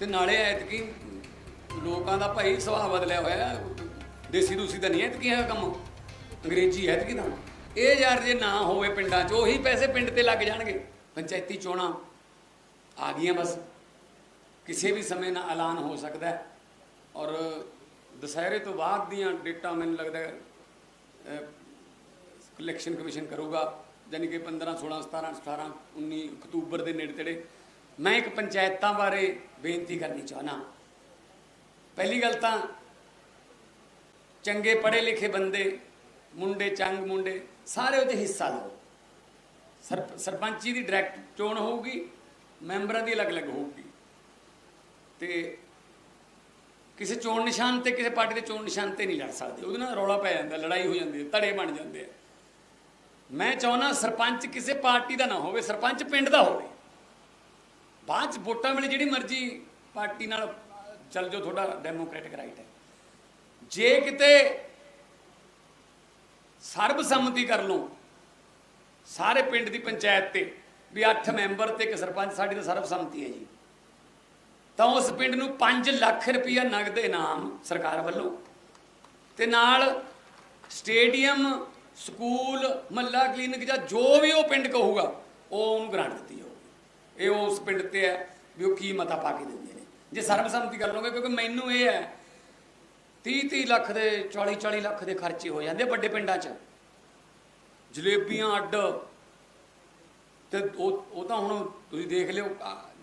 ਤੇ ਨਾਲੇ ਐਤਕੀ ਲੋਕਾਂ ਦਾ ਭਾਈ ਸੁਭਾਅ ਬਦਲਿਆ ਹੋਇਆ ਦੇਸੀ ਦੂਸੀ ਤਾਂ ਨਹੀਂ ਐਤਕੀ ਹੈ ਕੰਮ। ਅੰਗਰੇਜ਼ੀ ਐਤਕੀ ਤਾਂ। ਇਹ ਯਾਰ ਜੇ ਨਾ ਹੋਵੇ ਪਿੰਡਾਂ 'ਚ, ਉਹੀ ਪੈਸੇ ਪਿੰਡ ਤੇ ਲੱਗ ਜਾਣਗੇ। ਪੰਚਾਇਤੀ ਚੋਣਾਂ ਆ ਗਈਆਂ ਬਸ। ਕਿਸੇ ਵੀ ਸਮੇਂ ਨਾਲ ਐਲਾਨ ਹੋ ਸਕਦਾ ਹੈ। ਔਰ ਦੁਸਹਿਰੇ ਤੋਂ ਬਾਅਦ ਦੀਆਂ ਡੇਟਾਂ ਮੈਨੂੰ ਲੱਗਦਾ ਇਲੈਕਸ਼ਨ ਕਮਿਸ਼ਨ ਕਰੂਗਾ। ਯਾਨੀ ਕਿ 15 16 17 18 19 ਅਕਤੂਬਰ ਦੇ ਨੇੜੇ ਤੇੜੇ ਮੈਂ ਇੱਕ ਪੰਚਾਇਤਾਂ ਬਾਰੇ ਬੇਨਤੀ ਕਰਨੀ ਚਾਹਨਾ ਪਹਿਲੀ ਗੱਲ ਤਾਂ ਚੰਗੇ ਪੜ੍ਹੇ ਲਿਖੇ ਬੰਦੇ, ਮੁੰਡੇ, ਚੰਗ ਮੁੰਡੇ, ਸਾਰੇ ਉਹਦੇ ਹਿੱਸਾ ਲਓ। ਸਰ, ਸਰਪੰਚੀ ਦੀ ਡਾਇਰੈਕਟ ਚੋਣ ਹੋਊਗੀ, ਮੈਂਬਰਾਂ ਦੀ ਅਲੱਗ-ਅਲੱਗ ਹੋਊਗੀ। ਤੇ ਕਿਸੇ ਚੋਣ ਨਿਸ਼ਾਨ ਤੇ ਕਿਸੇ ਪਾਰਟੀ ਦੇ ਚੋਣ ਨਿਸ਼ਾਨ ਤੇ ਨਹੀਂ ਲੜ ਸਕਦੇ। ਉਹਦੇ ਨਾਲ ਰੌਲਾ ਪੈ ਜਾਂਦਾ, ਲੜਾਈ ਹੋ ਜਾਂਦੀ ਹੈ, ਧੜੇ ਬਣ ਜਾਂਦੇ ਆ। ਮੈਂ ਚਾਹੁੰਦਾ ਸਰਪੰਚ ਕਿਸੇ ਪਾਰਟੀ ਦਾ ਨਾ ਹੋਵੇ, ਸਰਪੰਚ ਪਿੰਡ ਦਾ ਹੋਵੇ। ਬਾਅਦ ਚ ਵੋਟਾਂ ਵੇਲੇ ਜਿਹੜੀ ਮਰਜ਼ੀ ਪਾਰਟੀ ਨਾਲ ਚੱਲ ਜਾਓ, ਤੁਹਾਡਾ ਡੈਮੋਕ੍ਰੈਟਿਕ ਰਾਈਟ ਹੈ। ਜੇ ਕਿਤੇ ਸਰਬਸੰਮਤੀ ਕਰ ਲਓ, ਸਾਰੇ ਪਿੰਡ ਦੀ ਪੰਚਾਇਤ ਤੇ ਵੀ 8 ਮੈਂਬਰ ਤੇ ਇੱਕ ਸਰਪੰਚ, ਸਾਡੀ ਤਾਂ ਸਰਬਸੰਮਤੀ ਹੈ ਜੀ। ਤਾਂ ਉਸ ਪਿੰਡ ਨੂੰ 5 ਲੱਖ ਰੁਪਇਆ ਨਗਦ ਇਨਾਮ ਸਰਕਾਰ ਵੱਲੋਂ ਤੇ ਨਾਲ ਸਟੇਡੀਅਮ, ਸਕੂਲ, ਮੱਲਾ ਕਲੀਨਿਕ ਜਾਂ ਜੋ ਵੀ ਉਹ ਪਿੰਡ ਕਹੂਗਾ, ਉਹ ਉਹਨੂੰ ਗ੍ਰਾਂਟ ਦਿੱਤੀ ਜਾਊਗੀ ਇਹ ਉਸ ਪਿੰਡ ਤੇ ਹੈ ਵੀ ਉਹ ਕੀ ਮਤਾ ਪਾ ਕੇ ਦਿੰਦੇ ਨੇ। ਜੇ ਸਰਬਸੰਮਤੀ ਕਰ ਲਓਗੇ ਕਿਉਂਕਿ ਮੈਨੂੰ ਇਹ ਹੈ 30 30 ਲੱਖ ਦੇ 40 40 ਲੱਖ ਦੇ ਖਰਚੇ ਹੋ ਜਾਂਦੇ ਵੱਡੇ ਪਿੰਡਾਂ 'ਚ। ਜਲੇਬੀਆਂ ਅੱਡ। ਤੇ ਉਹ ਉਹ ਤਾਂ ਹੁਣ ਤੁਸੀਂ ਦੇਖ ਲਿਓ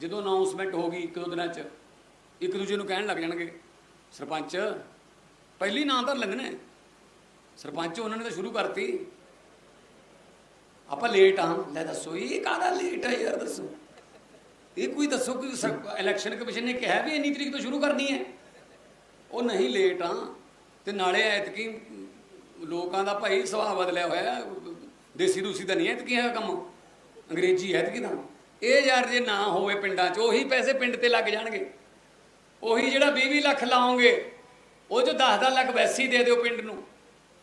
ਜਦੋਂ ਅਨਾਉਂਸਮੈਂਟ ਹੋ ਗਈ ਇੱਕ ਦੋ ਦਿਨਾਂ 'ਚ, ਇੱਕ ਦੂਜੇ ਨੂੰ ਕਹਿਣ ਲੱਗ ਜਾਣਗੇ, ਸਰਪੰਚ, ਪਹਿਲੀ ਨਾਂ ਤਾਂ ਲੈਂਦੇ ਸਰਪੰਚ ਉਹਨਾਂ ਨੇ ਤਾਂ ਸ਼ੁਰੂ ਕਰਤੀ। ਆਪਾਂ ਲੇਟ ਆ, ਲੈ ਦੱਸੋ, ਇਹ ਕਾਹਦਾ ਲੇਟ ਹੈ ਯਾਰ ਦੱਸੋ? ਇਹ ਕੋਈ ਦੱਸੋ ਕੋਈ ਇਲੈਕਸ਼ਨ ਕਮਿਸ਼ਨ ਨੇ ਕਿਹਾ ਵੀ ਇੰਨੀ ਤਰੀਕ ਤੋਂ ਸ਼ੁਰੂ ਕਰਨੀ ਹੈ? ਉਹ ਨਹੀਂ ਲੇਟ ਆ। ਤੇ ਨਾਲੇ ਐਤਕੀ ਲੋਕਾਂ ਦਾ ਭਾਈ ਸੁਭਾਅ ਬਦਲਿਆ ਹੋਇਆ ਦੇਸੀ ਦੂਸੀ ਤਾਂ ਨਹੀਂ ਐਤਕੀ ਹੈ ਕੰਮ। ਅੰਗਰੇਜ਼ੀ ਐਤਕੀ ਤਾਂ। ਇਹ ਯਾਰ ਜੇ ਨਾ ਹੋਵੇ ਪਿੰਡਾਂ 'ਚ, ਉਹੀ ਪੈਸੇ ਪਿੰਡ ਤੇ ਲੱਗ ਜਾਣਗੇ। ਉਹੀ ਜਿਹੜਾ 20 ਲੱਖ ਲਾਓਗੇ, ਉਹ ਜੋ 10 10 ਲੱਖ ਵੈਸੀ ਦੇ ਦਿਓ ਪਿੰਡ ਨੂੰ।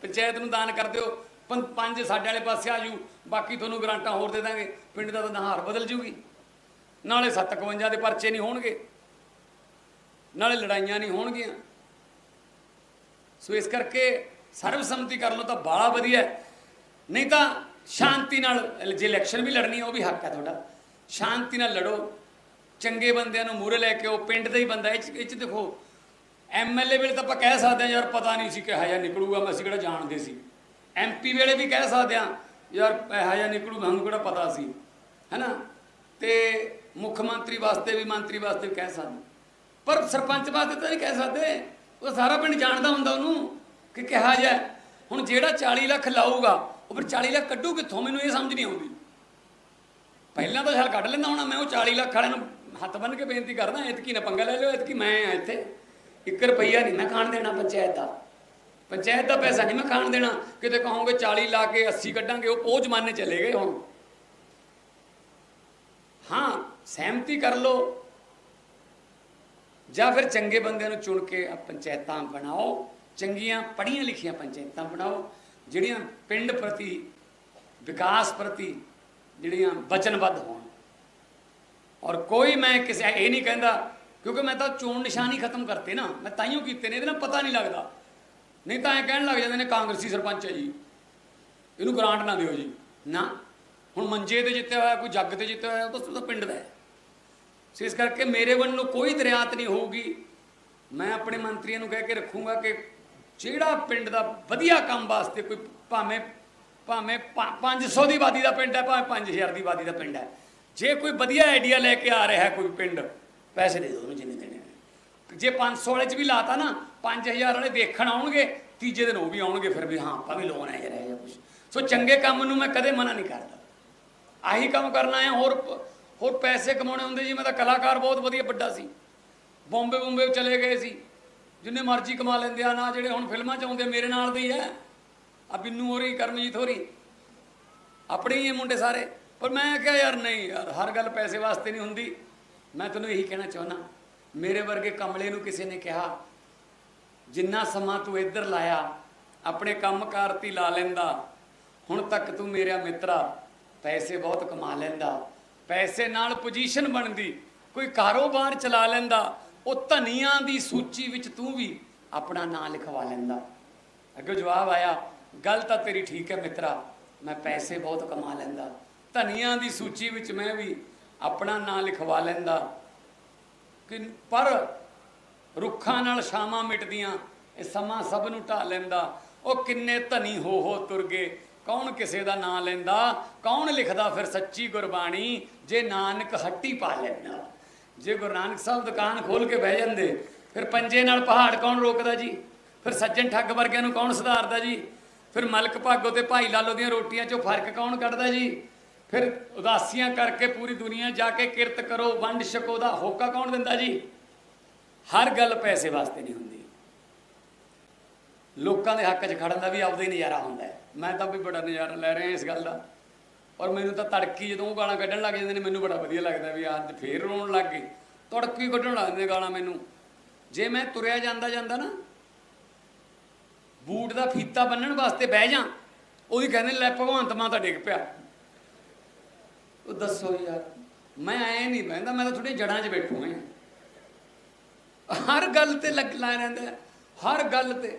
ਪੰਚਾਇਤ ਨੂੰ ਦਾਨ ਕਰ ਦਿਓ। ਪੰ- ਪੰਜ ਸਾਡੇ ਵਾਲੇ ਪਾਸੇ ਆ ਜੂ ਬਾਕੀ ਤੁਹਾਨੂੰ ਗਰਾਂਟਾਂ ਹੋਰ ਦੇ ਦਾਂਗੇ। ਪਿੰਡ ਦਾ ਤਾਂ ਨਹਾਰ ਬਦਲ ਜੂਗੀ। ਨਾਲੇ 751 ਦੇ ਪਰਚੇ ਨਹੀਂ ਹੋਣਗੇ। ਨਾਲੇ ਲੜਾਈਆਂ ਨਹੀਂ ਹੋਣਗੀਆਂ। ਸੋ ਇਸ ਕਰਕੇ ਸਰਬਸੰਮਤੀ ਕਰ ਲਓ ਤਾਂ ਬਾਲਾ ਵਧੀਆ ਨਹੀਂ ਤਾਂ ਸ਼ਾਂਤੀ ਨਾਲ, ਜੇ ਇਲੈਕਸ਼ਨ ਵੀ ਲੜਨੀ ਹੈ, ਉਹ ਵੀ ਹੱਕ ਹੈ ਤੁਹਾਡਾ। ਸ਼ਾਂਤੀ ਨਾਲ ਲੜੋ। ਚੰਗੇ ਬੰਦਿਆਂ ਨੂੰ ਮੂਹਰੇ ਲੈ ਕੇ ਉਹ ਪਿੰਡ ਦਾ ਹੀ ਬੰਦਾ ਇਹ 'ਚ ਇਹ 'ਚ ਦੇਖੋ ਐਮਐਲਏ ਵੇਲੇ ਤਾਂ ਆਪਾਂ ਕਹਿ ਸਕਦੇ ਹਾਂ, ਯਾਰ ਪਤਾ ਨਹੀਂ ਸੀ ਕਿਹਾ ਜਾਂ ਨਿਕਲੂਗਾ, ਮੈਂ ਅਸੀਂ ਕਿਹੜਾ ਜਾਣਦੇ ਸੀ। ਐਮਪੀ ਵੇਲੇ ਵੀ ਕਹਿ ਸਕਦੇ ਹਾਂ, ਯਾਰ ਇਹੋ ਜਿਹਾ ਨਿਕਲੂ ਸਾਨੂੰ ਕਿਹੜਾ ਪਤਾ ਸੀ। ਹੈਨਾ ਤੇ ਮੁੱਖ ਮੰਤਰੀ ਵਾਸਤੇ ਵੀ ਮੰਤਰੀ ਵਾਸਤੇ ਵੀ ਕਹਿ ਸਕਦੇ। ਪਰ ਸਰਪੰਚ ਵਾਸਤੇ ਤਾਂ ਨਹੀਂ ਕਹਿ ਸਕਦੇ। ਉਹ ਸਾਰਾ ਪਿੰਡ ਜਾਣਦਾ ਹੁੰਦਾ ਉਹਨੂੰ ਕਿ ਕਿਹਾ ਜਾ ਹੁਣ ਜਿਹੜਾ 40 ਲੱਖ ਲਾਊਗਾ, ਉਹ ਫਿਰ 40 ਲੱਖ ਕੱਢੂ ਕਿੱਥੋਂ? ਮੈਨੂੰ ਇਹ ਸਮਝ ਨਹੀਂ ਆਉਂਦੀ। ਪਹਿਲਾਂ ਤਾਂ ਛਾਲ ਕੱਢ ਲੈਂਦਾ ਹੁਣ, ਮੈਂ ਉਹ 40 ਲੱਖ ਵਾਲਿਆਂ ਨੂੰ ਹੱਥ ਬੰਨ ਕੇ ਬੇਨਤੀ ਕਰਦਾ ਇਤਕੀ ਨਾ ਪੰਗਾ ਲੈ ਲਿਓ ਇਤਕੀ ਮੈਂ ਆ ਇੱਥੇ। 1 ਰੁਪਈਆ ਨਹੀਂ ਮੈਂ ਖਾਣ ਦੇਣਾ ਪੰਚਾਇਤ ਦਾ। ਪੰਚਾਇਤ ਦਾ ਪੈਸਾ ਨਹੀਂ ਮੈਂ ਖਾਣ ਦੇਣਾ। ਕਿਤੇ ਕਹੋਗੇ 40 ਲਾ ਕੇ 80 ਕੱਢਾਂਗੇ, ਉਹ ਉਹ ਜ਼ਮਾਨੇ ਚਲੇ ਗਏ ਹੁਣ। ਹਾਂ, ਸਹਿਮਤੀ ਕਰ ਲਓ। ਜਾਂ ਫਿਰ ਚੰਗੇ ਬੰਦਿਆਂ ਨੂੰ ਚੁਣ ਕੇ ਪੰਚਾਇਤਾਂ ਬਣਾਓ। ਚੰਗੀਆਂ ਪੜ੍ਹੀਆਂ ਲਿਖੀਆਂ ਪੰਚਾਇਤਾਂ ਬਣਾਓ, ਜਿਹੜੀਆਂ ਪਿੰਡ ਪ੍ਰਤੀ, ਵਿਕਾਸ ਪ੍ਰਤੀ ਜਿਹੜੀਆਂ ਵਚਨਬੱਧ ਹੋਣ। ਔਰ ਕੋਈ ਮੈਂ ਕਿਸੇ, ਇਹ ਨਹੀਂ ਕਹਿੰਦਾ, ਕਿਉਂਕਿ ਮੈਂ ਤਾਂ ਚੋਣ ਨਿਸ਼ਾਨ ਹੀ ਖਤਮ ਕਰਤੇ ਨਾ। ਮੈਂ ਤਾਈਓ ਕੀਤੇ ਨੇ, ਇਹਦੇ ਨਾਲ ਪਤਾ ਨਹੀਂ ਲੱਗਦਾ। ਨਹੀਂ ਤਾਂ ਇਹ ਕਹਿਣ ਲੱਗ ਜਾਂਦੇ ਨੇ ਕਾਂਗਰਸੀ ਸਰਪੰਚ ਹੈ ਜੀ। ਇਹਨੂੰ ਗ੍ਰਾਂਟ ਨਾ ਦਿਓ ਜੀ। ਨਾ। ਹੁਣ ਮੰਜੇ ਤੇ ਜਿੱਤਿਆ ਹੋਇਆ, ਕੋਈ ਜੱਗ ਤੇ ਜਿੱਤਿਆ ਹੋਇਆ, ਉਹ ਤਾਂ ਉਹਦਾ ਪਿੰਡ ਦਾ ਹੈ। ਸੋ ਇਸ ਕਰਕੇ ਮੇਰੇ ਵੱਲੋਂ ਕੋਈ ਦਰਿਆਤ ਨਹੀਂ ਹੋਊਗੀ। ਮੈਂ ਆਪਣੇ ਮੰਤਰੀਆਂ ਨੂੰ ਕਹਿ ਕੇ ਰੱਖੂੰਗਾ ਕਿ ਜਿਹੜਾ ਪਿੰਡ ਦਾ ਵਧੀਆ ਕੰਮ ਵਾਸਤੇ ਕੋਈ ਭਾਵੇਂ ਭਾਵੇਂ 500 ਦੀ ਆਬਾਦੀ ਦਾ ਪਿੰਡ ਹੈ, ਭਾਵੇਂ 5000 ਦੀ ਆਬਾਦੀ ਦਾ ਪਿੰਡ ਹੈ। ਜੇ ਕੋਈ ਵਧੀਆ ਆਈਡੀਆ ਲੈ ਕੇ ਆ ਰਿਹਾ ਹੈ ਕੋਈ ਪਿੰਡ, ਪੈਸੇ ਦੇ ਦਿਓ ਉਹਨੂੰ ਜਿੰਨੇ ਦੇਣੇ ਨੇ। ਜੇ 500 ਵਾਲੇ ਚ ਵੀ ਲਾਤਾ ਨਾ 5000 ਵਾਲੇ ਦੇਖਣ ਆਉਣਗੇ, ਤੀਜੇ ਦਿਨ ਉਹ ਵੀ ਆਉਣਗੇ, ਫਿਰ ਵੀ ਹਾਂ, ਆਪਾਂ ਵੀ ਲੋਨ ਹੈ ਯਾਰ ਇਹ ਕੁਝ ਸੋ ਚੰਗੇ ਕੰਮ ਨੂੰ ਮੈਂ ਕਦੇ ਮਨਾ ਨਹੀਂ ਕਰਦਾ। ਆਹੀ ਕੰਮ ਕਰਨਾ ਹੈ ਹੋਰ ਹੋਰ ਪੈਸੇ ਕਮਾਉਣੇ ਹੁੰਦੇ ਜੀ, ਮੈਂ ਤਾਂ ਕਲਾਕਾਰ ਬਹੁਤ ਵਧੀਆ ਵੱਡਾ ਸੀ। ਬੰਬੇ ਬੰਬੇ ਚਲੇ ਗਏ ਸੀ। ਜਿੰਨੇ ਮਰਜ਼ੀ ਕਮਾ ਲੈਂਦੇ ਆ, ਨਾ ਜਿਹੜੇ ਹੁਣ ਫਿਲਮਾਂ ਚ ਆਉਂਦੇ, ਮੇਰੇ ਨਾਲ ਦੇ ਹੀ ਆ ਆ ਬਿੰਨੂ ਹੋਰੀ, ਕਰਮਜੀਤ ਹੋਰੀ, ਆਪਣੇ ਹੀ ਇਹ ਮੁੰਡੇ ਸਾਰੇ। ਪਰ ਮੈਂ ਕਿਹਾ, ਯਾਰ ਨਹੀਂ, ਯਾਰ, ਹਰ ਗੱਲ ਪੈਸੇ ਵਾਸਤੇ ਨਹੀਂ ਹੁੰਦੀ। ਮੈਂ ਤੈਨੂੰ ਇਹੀ ਕਹਿਣਾ ਚਾਹੁੰਦਾ, ਮੇਰੇ ਵਰਗੇ ਕਮਲੇ ਨੂੰ ਕਿਸੇ ਨੇ ਕਿਹਾ, ਜਿੰਨਾ ਸਮਾਂ ਤੂੰ ਇੱਧਰ ਲਾਇਆ, ਆਪਣੇ ਕੰਮਕਾਰ ਤੇ ਹੀ ਲਾ ਲੈਂਦਾ, ਹੁਣ ਤੱਕ ਤੂੰ ਮੇਰਾ ਮਿੱਤਰਾ ਪੈਸੇ ਬਹੁਤ ਕਮਾ ਲੈਂਦਾ, ਪੈਸੇ ਨਾਲ ਪੋਜੀਸ਼ਨ ਬਣਦੀ, ਕੋਈ ਕਾਰੋਬਾਰ ਚਲਾ ਲੈਂਦਾ, ਉਹ ਧਨੀਆਂ ਦੀ ਸੂਚੀ ਵਿੱਚ ਤੂੰ ਵੀ ਆਪਣਾ ਨਾਂ ਲਿਖਵਾ ਲੈਂਦਾ। ਅੱਗੇ ਜਵਾਬ ਆਇਆ, ਗੱਲ ਤਾਂ ਤੇਰੀ ਠੀਕ ਹੈ ਮਿੱਤਰਾ, ਮੈਂ ਪੈਸੇ ਬਹੁਤ ਕਮਾ ਲੈਂਦਾ। ਧਨੀਆਂ ਦੀ ਸੂਚੀ ਵਿੱਚ ਮੈਂ ਵੀ ਆਪਣਾ ਨਾਂ ਲਿਖਵਾ ਲੈਂਦਾ। ਕਿ ਪਰ ਰੁੱਖਾਂ ਨਾਲ ਛਾਵਾਂ ਮਿਟਦੀਆਂ, ਇਹ ਸਮਾਂ ਸਭ ਨੂੰ ਢਾ ਲੈਂਦਾ। ਉਹ ਕਿੰਨੇ ਧਨੀ ਹੋ ਹੋ ਤੁਰ ਗਏ ਕੌਣ ਕਿਸੇ ਦਾ ਨਾਂ ਲੈਂਦਾ? ਕੌਣ ਲਿਖਦਾ ਫਿਰ ਸੱਚੀ ਗੁਰਬਾਣੀ? ਜੇ ਨਾਨਕ ਹੱਟੀ ਪਾ ਲੈਂਦਾ। ਜੇ ਗੁਰੂ ਨਾਨਕ ਸਾਹਿਬ ਦੁਕਾਨ ਖੋਲ ਕੇ ਬਹਿ ਜਾਂਦੇ, ਫਿਰ ਪੰਜੇ ਨਾਲ ਪਹਾੜ ਕੌਣ ਰੋਕਦਾ ਜੀ? ਫਿਰ ਸੱਜਣ ਠੱਗ ਵਰਗਿਆਂ ਨੂੰ ਕੌਣ ਸੁਧਾਰਦਾ ਜੀ? ਫਿਰ ਮਲਕ ਭਾਗੋ ਤੇ ਭਾਈ ਲਾਲੋ ਦੀਆਂ ਰੋਟੀਆਂ 'ਚੋਂ ਫ਼ਰਕ ਕੌਣ ਕੱਢਦਾ ਜੀ? ਫਿਰ ਉਦਾਸੀਆਂ ਕਰਕੇ ਪੂਰੀ ਦੁਨੀਆ ਜਾ ਕੇ ਕਿਰਤ ਕਰੋ, ਵੰਡ ਛਕੋ ਦਾ ਹੋਕਾ ਕੌਣ ਦਿੰਦਾ ਜੀ? ਹਰ ਗੱਲ ਪੈਸੇ ਵਾਸਤੇ ਨਹੀਂ ਹੁੰਦੀ। ਲੋਕਾਂ ਦੇ ਹੱਕ 'ਚ ਖੜਨ ਦਾ ਵੀ ਆਪਦਾ ਹੀ ਨਜ਼ਾਰਾ ਹੁੰਦਾ ਹੈ। ਮੈਂ ਤਾਂ ਵੀ ਬੜਾ ਨਜ਼ਾਰਾ ਲੈ ਰਿਹਾ ਇਸ ਗੱਲ ਦਾ। ਔਰ ਮੈਨੂੰ ਤਾਂ ਤੜਕੀ ਜਦੋਂ ਉਹ ਗਾਲਾਂ ਕੱਢਣ ਲੱਗ ਜਾਂਦੇ ਨੇ, ਮੈਨੂੰ ਬੜਾ ਵਧੀਆ ਲੱਗਦਾ ਵੀ ਅੱਜ ਫੇਰ ਰੋਣ ਲੱਗ ਗਏ ਤੜਕੀ ਕੱਢਣ ਲੱਗ ਜਾਂਦੇ ਗਾਲਾਂ ਮੈਨੂੰ। ਜੇ ਮੈਂ ਤੁਰਿਆ ਜਾਂਦਾ ਜਾਂਦਾ ਨਾ, ਬੂਟ ਦਾ ਫੀਤਾ ਬੰਨਣ ਵਾਸਤੇ ਬਹਿ ਜਾ ਉਹਦੀ ਕਹਿੰਦੇ ਲੈ ਭਗਵੰਤ ਮਾਂ ਤਾਂ ਡਿੱਗ ਪਿਆ। ਉਹ ਦੱਸੋ ਯਾਰ, ਮੈਂ ਐ ਨਹੀਂ ਬਹਿੰਦਾ, ਮੈਂ ਤਾਂ ਥੋੜੀ ਜੜਾਂ 'ਚ ਬੈਠੂ ਹਾਂ ਹਰ ਗੱਲ ਤੇ ਲੱਗ ਲਾ ਰਹਿੰਦਾ ਹੈ। ਹਰ ਗੱਲ ਤੇ।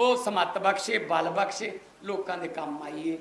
ਉਹ ਸਮੱਤ ਬਖਸ਼ੇ ਬਲ ਬਖਸ਼ੇ ਲੋਕਾਂ ਦੇ ਕੰਮ ਆਈਏ।